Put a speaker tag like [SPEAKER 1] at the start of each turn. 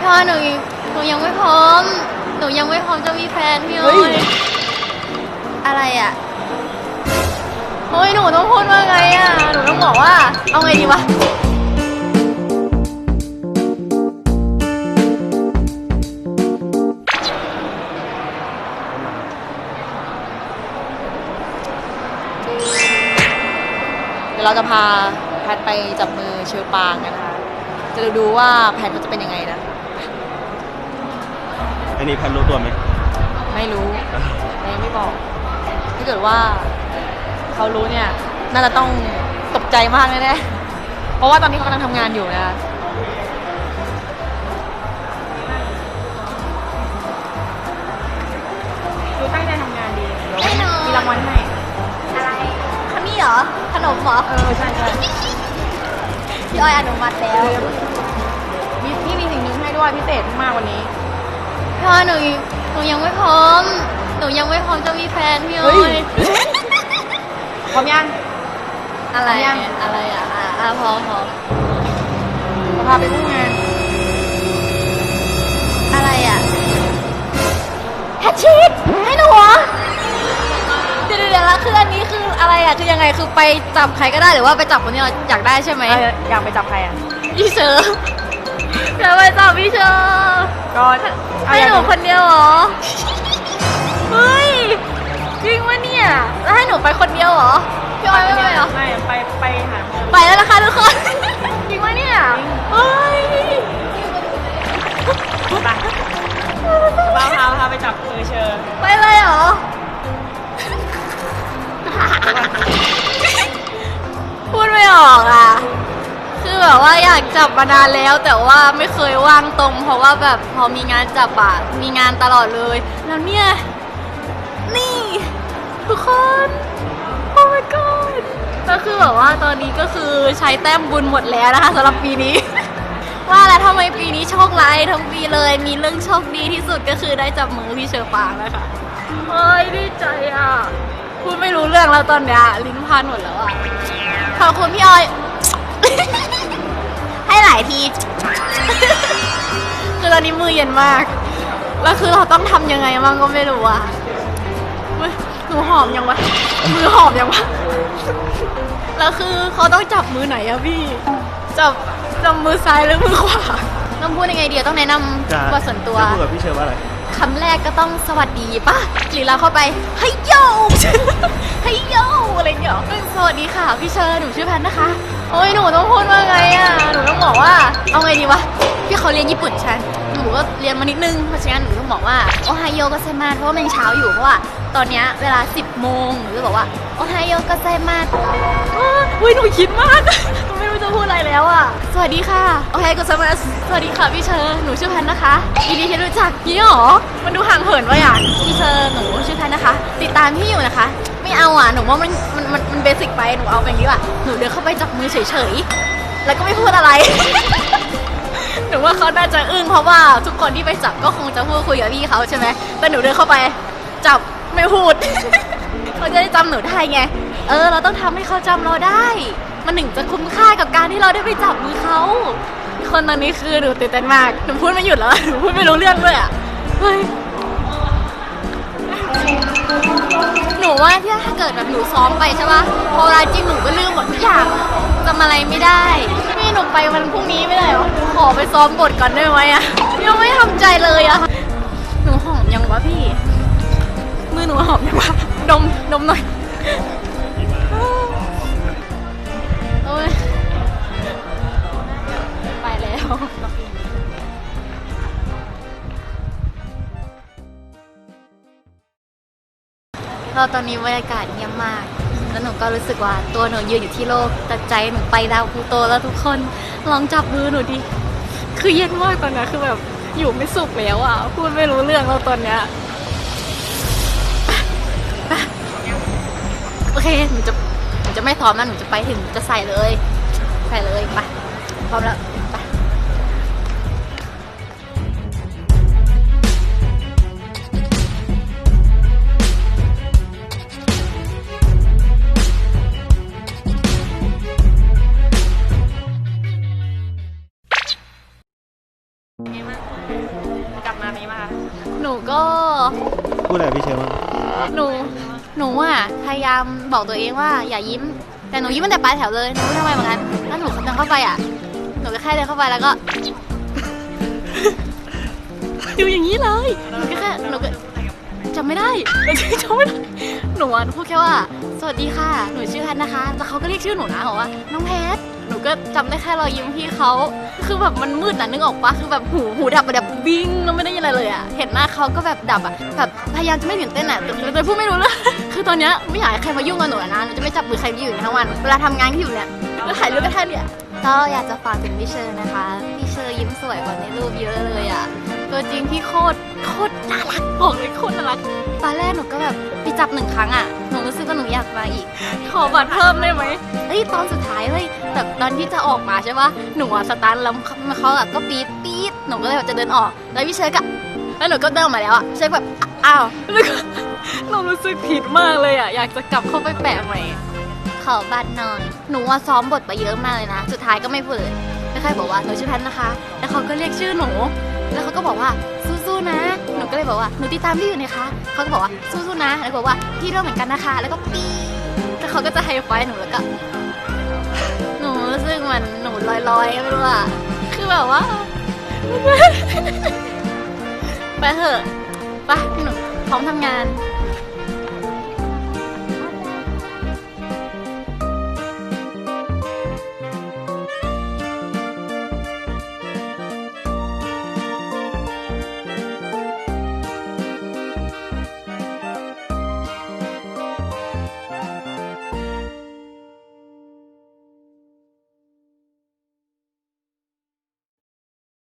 [SPEAKER 1] พี่ออยหนูหนูยังไม่พร้อม หนูยังไม่พร้อมจะมีแฟนพี่อ
[SPEAKER 2] เฮ้
[SPEAKER 1] อยยอะไรอะเฮ้ยหนูต้องพูดว่าไงอะ หนูต้องบอกว่า เอาไงดีวะ
[SPEAKER 2] เดี๋ยวเราจะพาแพทไปจับมือเชอปางกันนะคะ จะดูว่าแพทเขาจะเป็นยังไงนะ
[SPEAKER 3] อันนี้แพนรู้ตัวไหม
[SPEAKER 2] ไม่รู้ยังไม่บอก ถ้าเกิดว่าเขารู้เนี่ย น่าจะต้องตกใจมากแน่ๆเพราะว่าตอนนี้เขากำลังทำงานอยู่นะคะ
[SPEAKER 4] ดูตั้งใจทำงานดี
[SPEAKER 1] แน่นอน
[SPEAKER 4] มีรางวัลให้
[SPEAKER 1] อะไรขนมเหรอ ขนมเหรอ
[SPEAKER 4] เออใช่ใช่
[SPEAKER 1] พี่ออยอนุมัติแล้ว
[SPEAKER 4] มีพี่มีสิ่งหนึ่งให้ด้วยพิเศษมากวันนี้
[SPEAKER 1] พี่ออยหนูหนูยังไม่พร้อม หนูยังไม่พร้อมจะมีแฟนพี่อ
[SPEAKER 4] เฮ้
[SPEAKER 1] อย
[SPEAKER 4] ยพร้อมยัง
[SPEAKER 1] อะไร
[SPEAKER 4] ยัง
[SPEAKER 1] อะไรอะอะอะพร้อมพร้อม
[SPEAKER 4] จะพาไปร่วมงาน
[SPEAKER 1] อะไรอะแฮชชีตให้หนูเหรอเดี๋ยวเดี๋ยวเดี๋ยวแล้วคืออันนี้คืออะไรอะคือยังไงคือไปจับใครก็ได้หรือว่าไปจับคนที่เราอยากได้ใช่ไหม
[SPEAKER 4] เอออยากไปจับใครอะ
[SPEAKER 1] พี่เชอร์ จะไปจับพี่เชอร์
[SPEAKER 4] ก็เอา
[SPEAKER 1] ให้
[SPEAKER 4] อยาก
[SPEAKER 1] หนูคนเดียวเหรอ เฮ้ย จริงวะเนี่ย แล้วให้หนูไปคนเดียวเหรอ พี่ออยไม่ไปเหรอ
[SPEAKER 4] ไม่ไปไปหา
[SPEAKER 1] ไปแล้วนะคะทุกคน จริงวะเนี่ย เฮ้ย
[SPEAKER 4] ไปบ้าพาพาไปจับมือเชอร์
[SPEAKER 1] ไปเลยเหรอพูดไม่ออกอะคือ แบบว่าอยากจับมานานแล้ว แต่ว่าไม่เคยว่างตรง เพราะว่าแบบพอมีงานจับอะมีงานตลอดเลย แล้วเนี่ย นี่ ทุกคนโอ้ my god ก็คือแบบว่าตอนนี้ก็คือใช้แต้มบุญหมดแล้วนะคะสำหรับปีนี้ ว่าแล้วทำไมปีนี้โชคร้ายทั้งปีเลย มีเรื่องโชคดีที่สุดก็คือได้จับมือพี่เชอปางนะคะเฮ้ยดีใจอะพูดไม่รู้เรื่องแล้วตอนเนี้ยลิ้นพันหมดแล้วอะขอบคุณพี่ออยให้ห ลายที คือตอนนี้มือเย็นมาก แล้วคือเราต้องทำยังไงบ้างก็ไม่รู้อะเฮ้ยหนูหอมยังวะ มือหอมยังวะ แล้วคือเขาต้องจับมือไหนอะพี่ จับจับมือซ้ายหรือมือขวา ต้องพูดยังไงเดียวต้องแนะนำ
[SPEAKER 3] จะ
[SPEAKER 1] ตัวส่วนตัว
[SPEAKER 3] จะพูดกับพี่เชอร์ว่าอะไร
[SPEAKER 1] คำแรกก็ต้องสวัสดีป่ะหรือเราเข้าไปเฮ้ยโยเฮ้ยโยอะไรอย่างเงี้ยก็สวัสดีค่ะพี่เชอร์หนูชื่อแพนนะคะ โอ้ยหนูต้องพูดว่าไงอะ หนูต้องบอกว่า เอาไงดีวะ พี่เขาเรียนญี่ปุ่นฉัน หนูก็เรียนมานิดนึง เพราะฉะนั้นหนูต้องบอกว่าโอไฮโอก็ไซมาเพราะว่ามันยังเช้าอยู่ เพราะว่าตอนเนี้ยเวลา 10โมงหนูจะบอกว่าโอไฮโอก็ไซมาอุ้ยหนูคิดมาก พูดอะไรแล้วอะ สวัสดีค่ะ โอไฮโอก็ไซมาสวัสดีค่ะพี่เชอร์หนูชื่อแพนนะคะยินดีที่รู้จักพี่หรอ มันดูห่างเหินว่ะอย่างพี่เชอร์หนูชื่อแพนนะคะ ติดตามพี่อยู่นะคะ ไม่เอาอะ หนูว่ามันมันมันมันเบสิกไป หนูเอาเป็นอย่างนี้ว่ะ หนูเดินเข้าไปจับมือเฉยๆ แล้วก็ไม่พูดอะไร หนูว่าเขาน่าจะอึ้งเพราะว่าทุกคนที่ไปจับก็คงจะพูดคุยกับพี่เขาใช่ไหมแต่หนูเดินเข้าไปจับไม่พูด เขาจะได้จำหนูได้ไง เออ เราต้องทำให้เขาจำเราได้ มันถึงจะคุ้มค่ากับการที่เราได้ไปจับมือเขาคนตอนนี้คือหนูตื่นเต้นมากหนูพูดไม่หยุดแล้วหนูพูดไม่รู้เรื่องด้วยอะเฮ้ยหนูว่าที่ถ้าเกิดแบบหนูซ้อมไปใช่ปะพอเวลาจริงหนูก็ลืมหมดทุกอย่างจำอะไรไม่ได้พี่หนูไปวันพรุ่งนี้ไม่ได้หรอขอไปซ้อมบทก่อนได้ไหมอะยังไม่ทำใจเลยอะหนูหอมยังวะพี่ มือหนูหอมยังวะดมดมหน่อย เราตอนนี้บรรยากาศเงียบมาก แล้วหนูก็รู้สึกว่าตัวหนูยืนอยู่ที่โลกแต่ใจหนูไปดาวพลูโตแล้วทุกคนลองจับมือหนูดิ คือเย็นมากตอนนี้คือแบบอยู่ไม่สุขแล้วอะ พูดไม่รู้เรื่องแล้วตอนเนี้ยโอเคหนูจะหนูจะไม่ซ้อมนะหนูจะไปถึงจะใส่เลย ใส่เลยไปพร้อมแล้ว หนูก็
[SPEAKER 3] พูดอะไรกับพี่เชอร์บ้าง
[SPEAKER 1] หนู หนูอะพยายามบอกตัวเองว่า อย่ายิ้ม แต่หนูยิ้มตั้งแต่ปลายแถวเลยหนูไม่รู้ทำไมเหมือนกันแล้วหนูเดินเข้าไปอะ หนูก็แค่เดินเข้าไปแล้วก็ดูอย่างนี้เลยหนูก็แค่หนูก็จำไม่ได้จำไม่ได้หนูอะพูดแค่ว่า สวัสดีค่ะ หนูชื่อแพทนะคะแล้วเขาก็เรียกชื่อหนูนะบอกว่า น้องแพทหนู ก็จำได้แค่รอยยิ้มพี่เขา คือแบบมันมืดอะนึกออกปะคือแบบหูหูดับแบบวิ่งแล้วไม่ได้ยินอะไรเลยอะ เห็นหน้าเขาก็แบบดับอะ แบบพยายามจะไม่ตื่นเต้นอะแต่แต่พูดไม่รู้เรื่อง คือตอนเนี้ยไม่อยากให้ใครมายุ่งกับหนูอะนะ หนูจะไม่จับมือใครที่อยู่ในทั้งวัน เวลาทำงานที่อยู่เนี่ยก็ถ่ายรูปก็แค่เนี่ยก็อยากจะฝากถึงพี่เชอร์นะคะ พี่เชอร์ยิ้มสวยกว่าในรูปเยอะเลยอะ ตัวจริงพี่โคตรโคตรน่ารักบอกเลยโคตรน่ารัก ตอนแรกหนูก็แบบไปจับหนึ่งครั้งอะ หนูรู้สึกว่าหนูอยากมาอีก ขอบัตรเพิ่มได้ไหมเฮ้ยตอนสุดท้ายเฮ้ยแบบ ตอนที่จะออกมาใช่ปะหนูอะสตาร์ทแล้วเขาแบบก็ปี๊ดปี๊ดหนูก็เลยแบบจะเดินออก แล้วพี่เชยก็แล้วหนูก็เดินออกมาแล้วอะเชยแบบอ้าวแล้วก็หนูรู้สึกผิดมากเลยอะอยากจะกลับเข้าไปแปะใหม่ขอบัตรหน่อย หนูว่าซ้อมบทไปเยอะมากเลยนะ สุดท้ายก็ไม่พูดเลยแค่บอกว่าหนูชื่อแพทนะคะ แล้วเขาก็เรียกชื่อหนู แล้วเขาก็บอกว่าสู้ๆนะ หนูก็เลยบอกว่าหนูติดตามพี่อยู่นะคะเขาก็บอกว่าสู้ๆนะ แล้วบอกว่าพี่ด้วยเหมือนกันนะคะ แล้วก็ปี๊ดแล้วเขาก็จะไฮไฟว์หนูแล้วก็หนู รู้สึกเหมือนหนูลอยๆไม่รู้อะคือแบบว่า ไปเถอะไปหนูพร้อมทำงาน